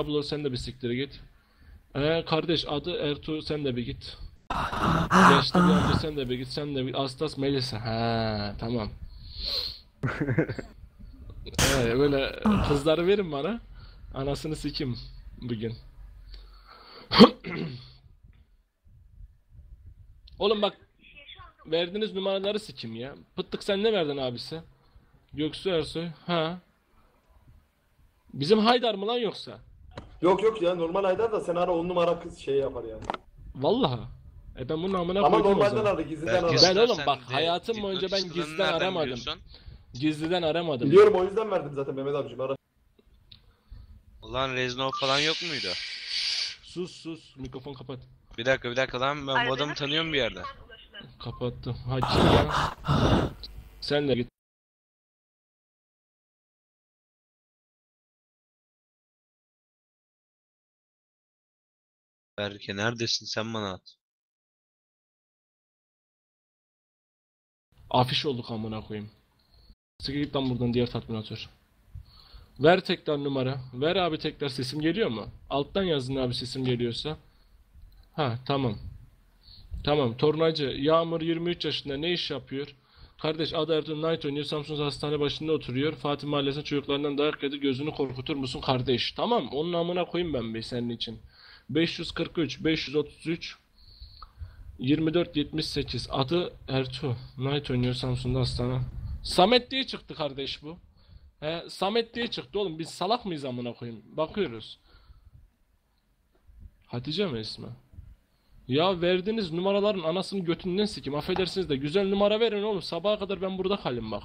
Ablo sen de bir siktir git. Ee, kardeş adı Ertuğ sen de bir git. Yaşlı bir amca sen de bir git. Sen de bir Astas Melisa. Ha tamam. Ee, böyle kızları verin bana. Anasını sikim bugün. Oğlum bak verdiğiniz numaraları sikim ya. Pıttık sen ne verdin abisi? Göksu Ersoy. Ha. Bizim Haydar mı lan yoksa? Yok yok ya normal Haydar da sen ara on numara kız şey yapar yani. Vallahi. E ben bunun amına Ama koydum o normalden zaman. aradı gizliden aradı. Ben oğlum bak, hayatım boyunca ben gizliden aramadım. biliyorsun? Gizliden aramadım. Biliyorum o yüzden verdim zaten Mehmet abicim ara. Ulan Reznov falan yok muydu? Sus sus mikrofon kapat. Bir dakika bir dakika lan ben bu adamı tanıyorum bir yerden. Kapattım. Hadi ya. Sen de git. Berke neredesin sen bana at. Afiş olduk amına koyayım. Sıkı git lan buradan diğer tatminatör. Ver tekrar numara. Ver abi tekrar sesim geliyor mu? Alttan yazın abi sesim geliyorsa. Ha tamam. Tamam tornacı Yağmur 23 yaşında ne iş yapıyor? Kardeş adı Ertuğrul Knight oynuyor. Samsun hastane başında oturuyor. Fatih Mahallesi'nin çocuklarından dayak yedi. Gözünü korkutur musun kardeş? Tamam onun amına koyayım ben be senin için. 543 533 24 78 adı Ertuğ. Knight oynuyor Samsun'da hastane. Samet diye çıktı kardeş bu. He, Samet diye çıktı oğlum. Biz salak mıyız amına koyayım? Bakıyoruz. Hatice mi ismi? Ya verdiğiniz numaraların anasını götünden sikim. Affedersiniz de güzel numara verin oğlum. Sabaha kadar ben burada kalayım bak.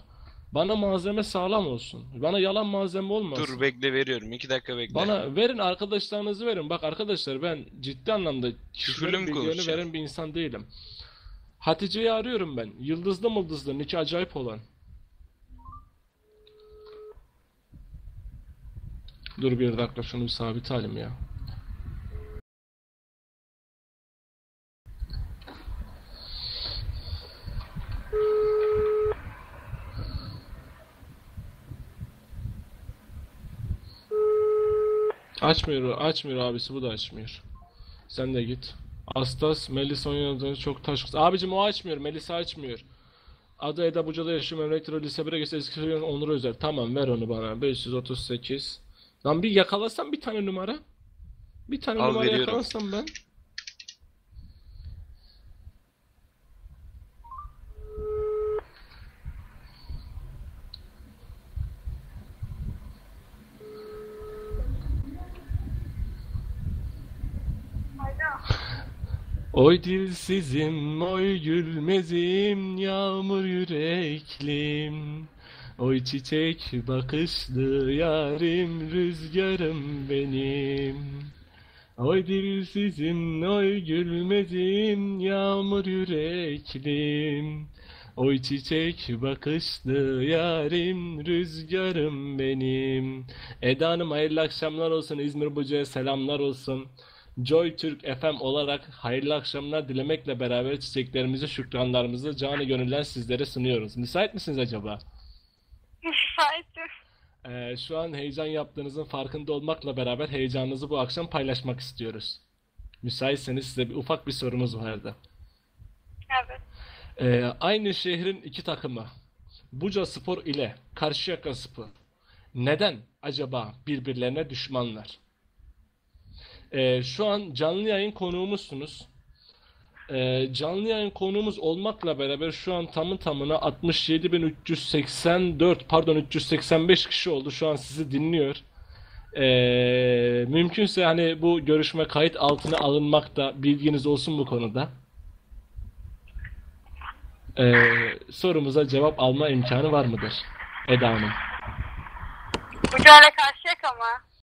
Bana malzeme sağlam olsun. Bana yalan malzeme olmasın. Dur bekle veriyorum. iki dakika bekle. Bana verin arkadaşlarınızı verin. Bak arkadaşlar ben ciddi anlamda kişilerin bilgilerini veren bir insan değilim. Hatice'yi arıyorum ben. Yıldızlı mıldızlı, niçi acayip olan. Dur bir dakika şunu bir sabit halim ya. Açmıyor, açmıyor abisi bu da açmıyor. Sen de git. Astas, Melisa oynadığını çok taş... Abicim o açmıyor, Melisa açmıyor. Adı Eda Buca'da yaşıyor, Memlektir Lise 1'e geçti, Eskişehir'in Onur Özer. Tamam ver onu bana, 538. Lan bir yakalasam bir tane numara. Bir tane Al, numara veriyorum. yakalasam ben. Oy dilsizim, oy gülmezim, yağmur yüreklim. Oy çiçek bakışlı yarim, rüzgarım benim. Oy dilsizim, oy gülmezim, yağmur yüreklim. Oy çiçek bakışlı yarim, rüzgarım benim. Eda Hanım hayırlı akşamlar olsun, İzmir Buca'ya selamlar olsun. Joy Türk FM olarak hayırlı akşamlar dilemekle beraber çiçeklerimizi, şükranlarımızı canı gönülden sizlere sunuyoruz. Müsait misiniz acaba? Müsaitim. Ee, şu an heyecan yaptığınızın farkında olmakla beraber heyecanınızı bu akşam paylaşmak istiyoruz. Müsaitseniz size bir ufak bir sorumuz vardı. Evet. Ee, aynı şehrin iki takımı Buca Spor ile Karşıyaka Spor neden acaba birbirlerine düşmanlar? Ee, şu an canlı yayın konuğumuzsunuz. Ee, canlı yayın konuğumuz olmakla beraber şu an tamı tamına 67.384 pardon 385 kişi oldu şu an sizi dinliyor. Ee, mümkünse hani bu görüşme kayıt altına alınmakta bilginiz olsun bu konuda. Ee, sorumuza cevap alma imkanı var mıdır? Eda Hanım. Buca'yla karşıyak ama.